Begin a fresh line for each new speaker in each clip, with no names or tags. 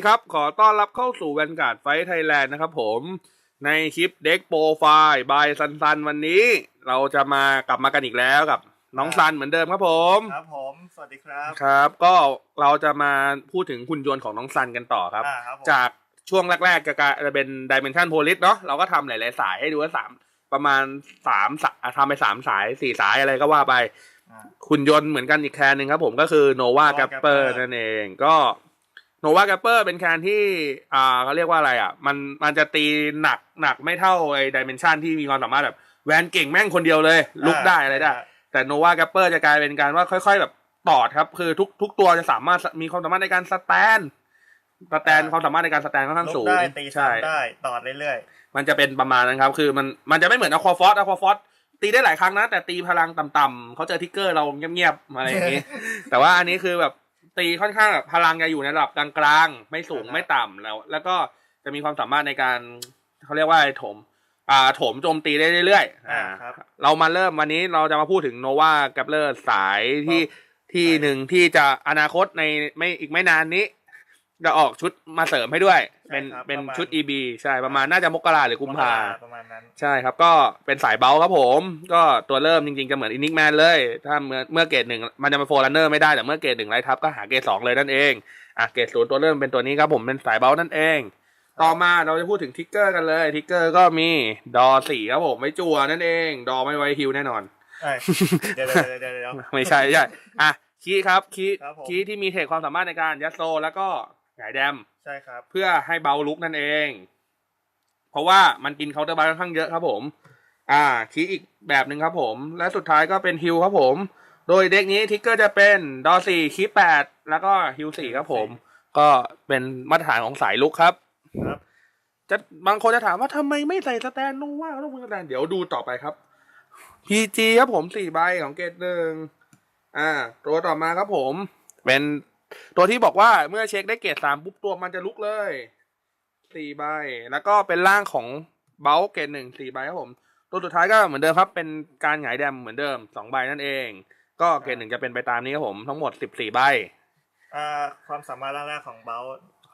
ดีครับ ขอต้อนรับเข้าสู่แวนการ์ดไฟไทยแลนด์นะครับผมในคลิปเด็กโปรไฟล์บายซันซันวันนี้ เราจะมากลับมากันอีกแล้วกับน้องซันเหมือนเดิมครับผม
ครับผม สวัสดีครับ
ครับ ก็เราจะมาพูดถึงหุ่นยนต์ของน้องซันกันต่อครับ
อ่าครับผม
จากช่วงแรกๆ จะกลายจะเป็นดิเมนชันโพลิสเนาะเราก็ทำหลายๆสายให้ดูว่าสามประมาณสามสายอะทำไปสามสายสี่สายอะไรก็ว่าไป
อ่า
คุณยนต์เหมือนกันอีกแคนหนึ่งครับผมก็คือ Nova
Nova
Gapper
Gapper
นั่นเอง ก็ Nova Gapper เป็นแคนที่ อ่าเขาเรียกว่าอะไรอะ มันมันจะตีหนักหนักไม่เท่าไอ้ดิเมนชันที่มีความสามารถแบบ แวนเก่งแม่งคนเดียวเลย ลุกได้อะไรได้ แต่ Nova Gapper จะกลายเป็นการว่าค่อย ๆ แบบตอดครับ คือทุกทุกตัวจะสามารถมีความสามารถในการสแตนสแตน
อ่า
ความสามารถในการสแตนค่อนข้าง
ลุก
สูง
ได้ตี
ใช่
ซ้ำได้ต่อเรื่อย
มันจะเป็นประมาณนั้นครับ คือมันมันจะไม่เหมือนอควาฟอสอควาฟอสตีได้หลายครั้งนะ แต่ตีพลังต่ำๆเขาเจอทิกเกอร์เราเงียบๆอะไรอย่างนี้ แต่ว่าอันนี้คือแบบ ตีค่อนข้างแบบพลังจะอยู่ในระดับกลางๆไม่สูงไม่ต่ำแล้ว แล้วก็จะมีความสามารถในการเขาเรียกว่าอะไรถม อ่าถมโจมตีได้เรื่อยๆ
ๆอ่าครับ
เรามาเริ่มวันนี้เราจะมาพูดถึงโนวาแกปเลอร์สายที่ที่หนึ่งที่จะอนาคตในไม่อีกไม่นานนี้ จะออกชุดมาเสริมให้ด้วย เป็น
ใช่ครับ
เป็น
ประมาณ
ชุด EB ใช่ประมาณน่าจะมกราหรือกุมภา
ประมาณนั้น
ใช่ครับ ก็เป็นสายเบลครับผม ก็ตัวเริ่มจริงๆ จะเหมือนอินิกแมนเลย ถ้าเมื่อเมื่อเกรดหนึ่งมันจะมาโฟร์ลันเนอร์ไม่ได้ แต่เมื่อเกรดหนึ่งไลท์ทับก็หาเกรดสองเลยนั่นเองอะเกรดศูนย์ตัวเริ่มเป็นตัวนี้ครับผมเป็นสายเบลนั่นเอง ต่อมาเราจะพูดถึงทิกเกอร์กันเลยทิกเกอร์ก็มีดอสี่ครับผมไม่จั่วนั่นเอง ดอไม่ไว้ฮิวแน่นอน
เอ้ยเดี๋ยวเดี๋ยวเดี๋ยวเดี๋ยว
ไม่ใช่ไม่ใช่อะคีย์ครับคีย์
ครับผม
คีย์ที่มีเทคความสามารถในการยัดโซแล้วก็ หงายแดม
ใช่ครับ
เพื่อให้เบาลุกนั่นเอง เพราะว่ามันกินเคาน์เตอร์บาร์ค่อนข้างเยอะครับผม อ่าคีย์อีกแบบหนึ่งครับผม และสุดท้ายก็เป็นฮิลครับผม โดยเด็กนี้ทิกเกอร์จะเป็นดอสี่คีย์แปดแล้วก็ฮิลสี่ครับผม ก็เป็นมาตรฐานของสายลุกครับ
ครับ
จะบางคนจะถามว่าทำไมไม่ใส่สแตนนุ่งว่าต้องเป็นสแตนเดี๋ยวดูต่อไปครับ PG ครับผมสี่ใบของเกตหนึ่งอ่า ตัวต่อมาครับผม เป็น ตัวที่บอกว่าเมื่อเช็คได้เกรดสามปุ๊บตัวมันจะลุกเลยสี่ใบ แล้วก็เป็นร่างของเบลเกรดหนึ่งสี่ใบครับผม ตัวสุดท้ายก็เหมือนเดิมครับ เป็นการหงายแดมเหมือนเดิมสองใบนั่นเอง ก็เกรดหนึ่งจะเป็นไปตามนี้ครับผม ทั้งหมดสิบสี่ใบ
อ่าความสามารถแรกๆของเบล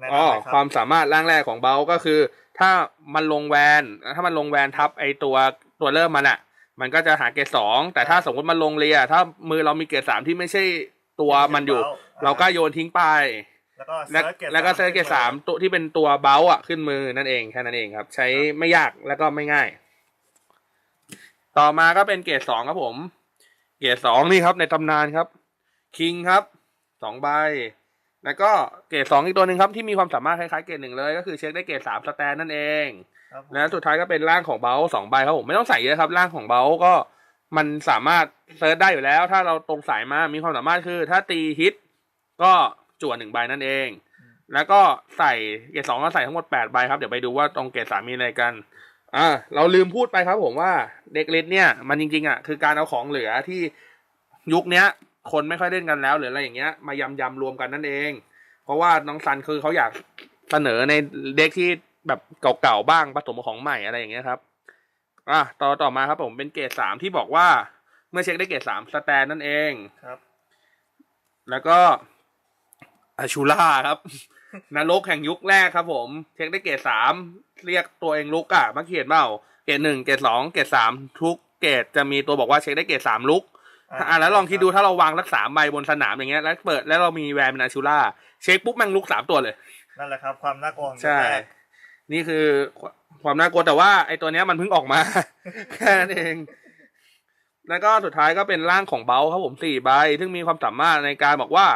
แนะ
อ๋อนำ
หน่อยครับ
ความสามารถร่างแรกของเบลก็คือ ถ้ามันลงแวน ถ้ามันลงแวนทับไอตัวตัวเริ่มมันอะมันก็จะหาเกรดสองแต่ถ้าสมมติมันลงเรียถ้ามือเรามีเกรดสามที่ไม่ใช่ตัวมันอยู่ เราก็โยนทิ้งไป
แล้วก็
แล้ว
เซิร์ชเกต
แล้วก็เซิร์ชเกรดสามตัวที่เป็นตัวเบลอะขึ้นมือนั่นเองแค่นั้นเองครับ ใช้ไม่ยากแล้วก็ไม่ง่าย ต่อมาก็เป็นเกรดสองครับผม เกรดสองนี่ครับในตำนานครับคิงครับสองใบแล้วก็เกรดสองอีกตัวหนึ่งครับที่มีความสามารถคล้ายๆเกรดหนึ่งเลย ก็คือเช็คได้เกรดสามสแตนนั่นเอง
ครับผม
แล้วสุดท้ายก็เป็นร่างของเบลสองใบครับผมไม่ต้องใส่เยอะครับร่างของเบลก็มันสามารถเซิร์ชได้อยู่แล้ว ถ้าเราตรงสายมามีความสามารถคือ ถ้าตีฮิต ก็จั่วหนึ่งใบนั่นเอง แล้วก็ใส่เกรดสองก็ใส่ทั้งหมดแปดใบครับ เดี๋ยวไปดูว่าตรงเกรดสามมีอะไรกัน อ่า เราลืมพูดไปครับผมว่าเด็กเล็ดเนี่ย มันจริงๆอะคือการเอาของเหลือที่ยุคเนี้ย คนไม่ค่อยเล่นกันแล้วหรืออะไรอย่างเงี้ย มายำยำๆรวมกันนั่นเอง เพราะว่าน้องซันคือเขาอยากเสนอในเด็กที่แบบเก่าๆบ้างผสมกับของใหม่อะไรอย่างเงี้ยครับ อะต่อต่อมาครับผมเป็นเกรดสามที่บอกว่าเมื่อเช็คได้เกรดสามสแตนนั่นเอง
ครับ
แล้วก็ อาชูล่าครับนรกแห่งยุคแรกครับผม เช็คได้เกรดสามเรียกตัวเองลุกอะมาเขียนเปล่าเกรดหนึ่งเกรดสองเกรดสามทุกเกรดจะมีตัวบอกว่าเช็คได้เกรดสามลุกอะแล้วลองคิดดูถ้าเราวางรักสามใบบนสนามอย่างเงี้ยแล้วเปิดแล้วเรามีแวนเป็นอาชูล่าเช็คปุ๊บแม่งลุกสามตัวเลย
นั่นแหละครับ ความน่ากลัวของ
ใช่
แรก
นี่คือความน่ากลัวแต่ว่าไอตัวเนี้ยมันเพิ่งออกมาแค่นั้นเองแล้วก็สุดท้ายก็เป็นร่างของเบลครับผมสี่ใบซึ่งมีความสามารถในการบอกว่า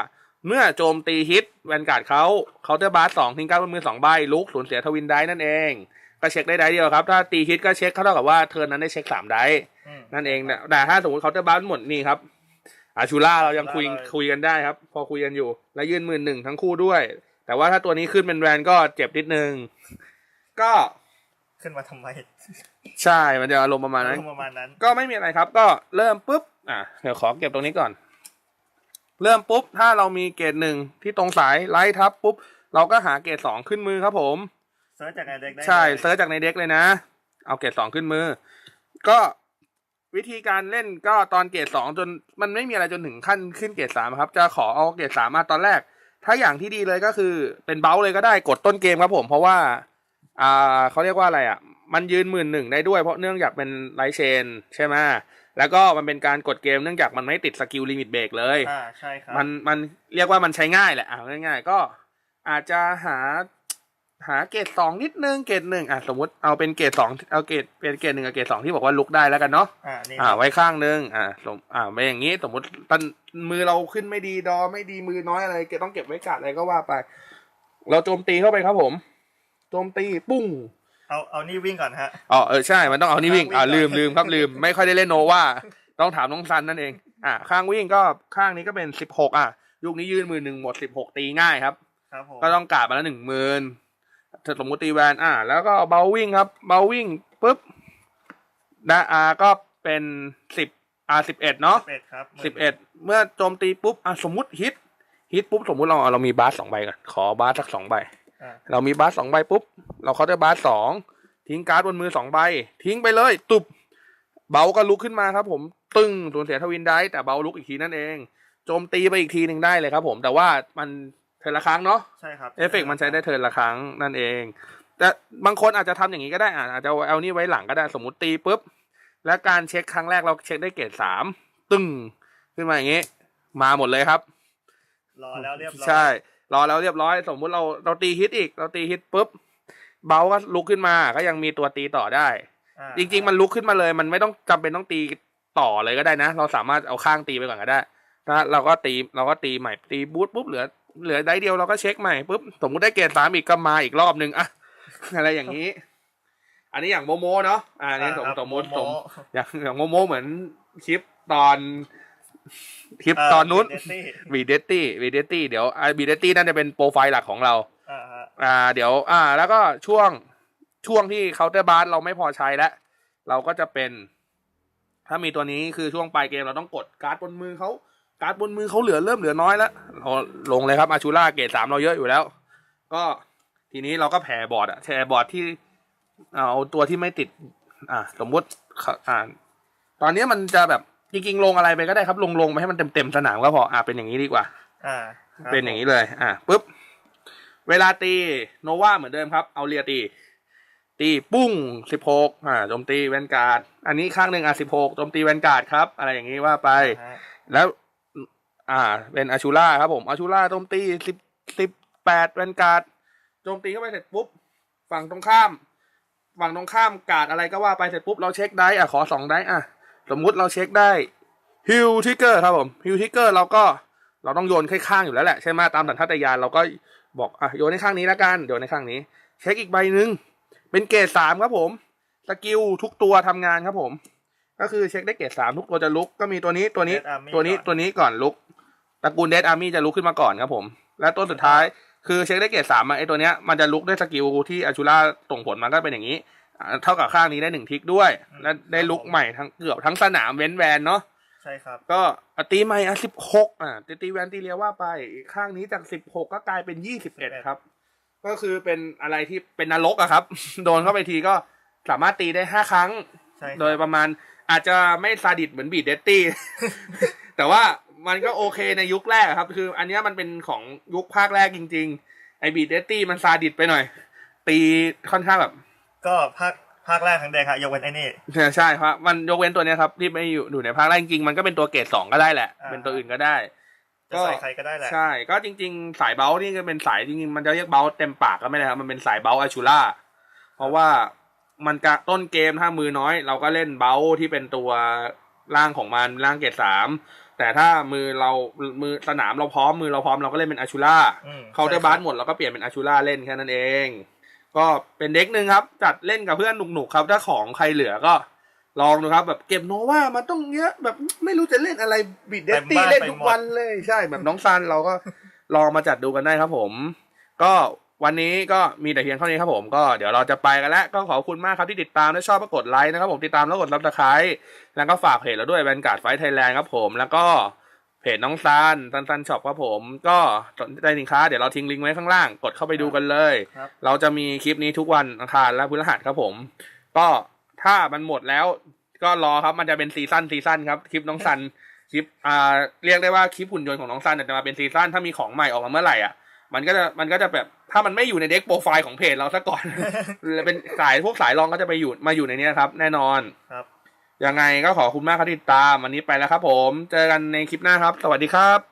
เมื่อโจมตีฮิตแวนการ์ดเขาเคาน์เตอร์บาร์สองทิ้งการ์ดบนมือสองใบลุกสูญเสียทวินได้นั่นเอง ก็เช็คได้ได้เดียวครับ ถ้าตีฮิตก็เช็คเท่ากับว่าเทิร์นนั้นได้เช็คสามได้
อืม
นั่นเองนะแต่ถ้าสมมติเคาน์เตอร์บาร์หมดนี่ครับอาชูล่าเรายังคุย
อาชูล่าเรา
คุยกันได้ครับ พอคุยกันอยู่ และยื่นหมื่นหนึ่งทั้งคู่ด้วย แต่ว่าถ้าตัวนี้ขึ้นเป็นแวนก็เจ็บนิดนึง ก็
ขึ้นมาทำไม
ใช่มันจะอารมณ์ประมาณนั้น
ประมาณนั้น
ก็ไม่มีอะไรครับ ก็เริ่มปุ๊บอะเดี๋ยวขอเก็บตรงนี้ก่อน เริ่มปุ๊บถ้าเรามีเกรดหนึ่งที่ตรงสายไลท์ทับปุ๊บเราก็หาเกรดสองขึ้นมือครับผม
เซิร์ชจากในเด็กได้
ใช่
เลย
เซิร์ชจากในเด็กเลยนะ เอาเกรดสองขึ้นมือ ก็วิธีการเล่นก็ตอนเกรดสองจนมันไม่มีอะไรจนถึงขั้นขึ้นเกรดสามครับ จะขอเอาเกรดสามมาตอนแรก ถ้าอย่างที่ดีเลยก็คือเป็นเบลเลยก็ได้กดต้นเกมครับผม เพราะว่า อ่าเขาเรียกว่าอะไรอะ มันยืนหมื่นหนึ่งได้ด้วยเพราะเนื่องจากเป็นไลท์เชนใช่ไหมแล้วก็มันเป็นการกดเกมเนื่องจากมันไม่ติดสกิลลิมิตเบรกเลย
อ่าใช่ครับ
มันมันเรียกว่ามันใช้ง่ายแหละอ่าง่ายๆ ก็อาจจะหาหาเกรดสองนิดนึงเกรดหนึ่งอะสมมติเอาเป็นเกรดสองเอาเกรดเป็นเกรดหนึ่งกับเกรดสองที่บอกว่าลุกได้แล้วกันเนาะ
อ่านี่
อ่าไว้ข้างนึงอ่าสมอ่าไม่อย่างนี้สมมติตันมือเราขึ้นไม่ดีดอไม่ดีมือน้อยอะไรเก็บต้องเก็บไว้กัดอะไรก็ว่าไป เราโจมตีเข้าไปครับผมโจมตีปุ้ง
เอาเอานี่วิ่งก่อนฮะ
อ๋อเออใช่มันต้องเอานี่วิ่งอ่า
ข้างวิ่ง
ลืมลืมครับลืมไม่ค่อยได้เล่นโนวาต้องถามน้องซันนั่นเอง อ่าข้างวิ่งก็ข้างนี้ก็เป็นสิบหกอะยุคนี้ยืนมือหนึ่งหมดสิบหกตีง่ายครับ
ครับผม
ก็ต้องกาดมาแล้วหนึ่งหมื่นสมมติตีแวนอ่า แล้วก็เบาวิ่งครับเบาวิ่งปุ๊บนะอ่าก็เป็นสิบอ่าสิบเอ็ดเนาะ
สิบเอ็ดครับ
สิบเอ็ดเมื่อโจมตีปุ๊บอะสมมติฮิตฮิตปุ๊บสมมุติเราเรามีบาสสองใบก่อนขอบาสสักสองใบ
อ่า
เรามีบาสสองใบปุ๊บ เราเขาได้บาสสองทิ้งการ์ดบนมือสองใบ ทิ้งไปเลย ตุบเบาก็ลุกขึ้นมาครับ ผมตึ้งสูญเสียทวินได้ แต่เบาลุกอีกทีนั่นเองโจมตีไปอีกทีหนึ่งได้เลยครับ ผมแต่ว่ามันเทิร์นละครั้งเนาะ
ใช่ครับ
เอฟเฟกต์มันใช้ได้เทิร์นละครั้งนั่นเอง แต่บางคนอาจจะทำอย่างนี้ก็ได้อะอาจจะเอานี่ไว้หลังก็ได้สมมติตีปุ๊บและการเช็คครั้งแรกเราเช็คได้เกรดสามตึ้งขึ้นมาอย่างนี้ มาหมดเลยครับ
รอแล้วเรียบร้อย
ใช่ รอแล้วเรียบร้อย สมมุติเราเราตีฮิตอีก เราตีฮิตปุ๊บเบาก็ลุกขึ้นมาก็ยังมีตัวตีต่อได้
อ่า
จริง ๆ มันลุกขึ้นมาเลย มันไม่ต้องจำเป็นต้องตีต่อเลยก็ได้นะ เราสามารถเอาข้างตีไปก่อนก็ได้ถ้าเราก็ตีเราก็ตีใหม่ตีบูทปุ๊บเหลือเหลือได้เดียวเราก็เช็คใหม่ปุ๊บสมมุติได้เกรดสามอีกก็มาอีกรอบหนึ่งอะอะไรอย่างนี้ อันนี้อย่างโมโมเนาะอ่าอันนี้สม
ครับ
สมมติ
โส
มอย่างอย่างโมโมเหมือนคลิปตอน คลิปตอนนู้น
เดซี่
วีเดตตี้วีเดตตี้เดี๋ยวอ่าวีเดตตี้นั่นจะเป็นโปรไฟล์หลักของเรา
อ่าฮะ
อ่า เดี๋ยว อ่า แล้วก็ช่วงช่วงที่เคาน์เตอร์บาร์เราไม่พอใช้แล้วเราก็จะเป็น ถ้ามีตัวนี้คือช่วงปลายเกมเราต้องกดการ์ดบนมือเขาการ์ดบนมือเขาเหลือเริ่มเหลือน้อยแล้วเราลงเลยครับอาชูล่าเกรดสามเราเยอะอยู่แล้ว ก็ทีนี้เราก็แผ่บอร์ดอะแชร์บอร์ดที่เอาตัวที่ไม่ติด อ่าสมมุติอ่าตอนนี้มันจะแบบ จริงๆลงอะไรไปก็ได้ครับ ลงลงไปให้มันเต็มเต็มๆสนามก็พออ่าเป็นอย่างนี้ดีกว่า
อ่าครับ
เป็นอย่างนี้เลย อะปุ๊บ เวลาตีโนวาเหมือนเดิมครับ เอาเรียตี ตีปุ้งสิบหกอ่าโจมตีแวนการ์ดอันนี้ข้างหนึ่งอะสิบหกโจมตีแวนการ์ดครับ อะไรอย่างนี้ว่าไป
อ่าฮะ
แล้ว อ่า เป็นอาชูล่าครับผมอาชูล่าโจมตีสิบสิบแปดแวนการ์ดโจมตีเข้าไปเสร็จปุ๊บฝั่งตรงข้ามฝั่งตรงข้ามการ์ดอะไรก็ว่าไปเสร็จปุ๊บเราเช็คได้อะขอสองได้อะ สมมุติเราเช็คได้ฮิวทิกเกอร์ครับผมฮิวทิกเกอร์เราก็เราต้องโยนค่ข้างอยู่แล้วแหละใช่ไหมตามสัญชาตญาณเราก็บอกอะโยนในข้างนี้แล้วกันโยนในข้างนี้ เช็คอีกใบหนึ่งเป็นเกรดสามครับผมสกิลทุกตัวทำงานครับผม ก็คือเช็คได้เกรดสามทุกตัวจะลุกก็มีตัวนี้ตัวนี้
Dead Army
ตัวนี้
ก่อน
ตัวนี้ก่อนลุกตระกูลเดดอาร์มี่จะลุกขึ้นมาก่อนครับผม และตัวสุดท้ายคือเช็คได้เกรดสามอะไอตัวเนี้ยมันจะลุกด้วยสกิลที่อาชูล่าส่งผลมาก็เป็นอย่างนี้อ่า เท่ากับข้างนี้ได้หนึ่งทิกด้วย และได้ลุกใหม่ทั้งเกือบทั้งสนามเว้นแวนเนาะ
ใช่ครับ
ก็อะตีใหม่อะสิบหกอะตีตีแวนตีเรียว่าไปอีกข้างนี้จากสิบหกก็กลายเป็นยี่สิบเอ็ดครับ ก็คือเป็นอะไรที่เป็นนรกอะครับ โดนเข้าไปทีก็สามารถตีได้ห้าครั้ง
ใช่ครับ
โดยประมาณอาจจะไม่ซาดิสเหมือนบีดเดตตี้ แต่ว่ามันก็โอเคในยุคแรกอะครับ คืออันเนี้ยมันเป็นของยุคภาคแรกจริง ๆ ไอบีดเดตตี้มันซาดิสไปหน่อย ตีค่อนข้างแบบ
ก็ภาคภาคแรกทั้งแดงครับยกเว้นไอ้นี่
ใช่ครับมันยกเว้นตัวเนี้ยครับที่ไม่อยู่อยู่ในภาคแรกจริงๆมันก็เป็นตัวเกรดสองก็ได้แหละ
อ่า
เป็นตัวอื่นก็ได้
จะใส่ใครก็ได้แหละ
ใช่ก็จริง ๆ สายเบลนี่ก็เป็นสายจริงๆมันจะเรียกเบลเต็มปากก็ไม่ได้ครับมันเป็นสายเบลอาชูล่าเพราะว่ามันกะต้นเกมถ้ามือน้อย เราก็เล่นเบลที่เป็นตัวร่างของมันร่างเกรดสามแต่ถ้ามือเรามือสนามเราพร้อมมือเราพร้อมเราก็เล่นเป็นอาชูล่า
อืม
เคาน์เตอร์บาร์หมดเราก็เปลี่ยนเป็นอาชูล่าเล่นแค่นั้นเอง ก็เป็นเด็กหนึ่งครับ จัดเล่นกับเพื่อนหนุกๆครับ ถ้าของใครเหลือก็ลองดูครับ แบบเก็บโนว่ามันต้องเยอะแบบไม่รู้จะเล่นอะไรบิดเดตตี้เล่นทุกวันเลยใช่แบบน้องซันเราก็ลองมาจัดดูกันได้ครับผม ก็วันนี้ก็มีแต่เพียงเท่านี้ครับผมก็เดี๋ยวเราจะไปกันแล้ว ก็ขอบคุณมากครับที่ติดตามและชอบก็กดไลค์นะครับผมติดตามแล้วกดรับตะไคร้แล้วก็ฝากเพจเราด้วยแวนการ์ดไฟไทยแลนด์ครับผมแล้วก็ เพจน้องซันซันซันช็อปครับผม ก็สนใจสินค้าเดี๋ยวเราทิ้งลิงก์ไว้ข้างล่าง กดเข้าไปดูกันเลย
ครับ
เราจะมีคลิปนี้ทุกวันอังคารและพฤหัสครับผม ก็ถ้ามันหมดแล้วก็รอครับมันจะเป็นซีซั่นซีซั่นครับคลิปน้องซันคลิปอ่าเรียกได้ว่าคลิปหุ่นยนต์ของน้องซันเนี่ยจะมาเป็นซีซั่นถ้ามีของใหม่ออกมาเมื่อไหร่อะมันก็จะมันก็จะแบบถ้ามันไม่อยู่ในเด็กโปรไฟล์ของเพจเราซะก่อนเป็นสายพวกสายรองก็จะไปอยู่มาอยู่ในเนี้ยครับ แน่นอน
ครับ
ยังไงก็ขอบคุณมากครับที่ติดตามวันนี้ไปแล้วครับผม เจอกันในคลิปหน้าครับ สวัสดีครับ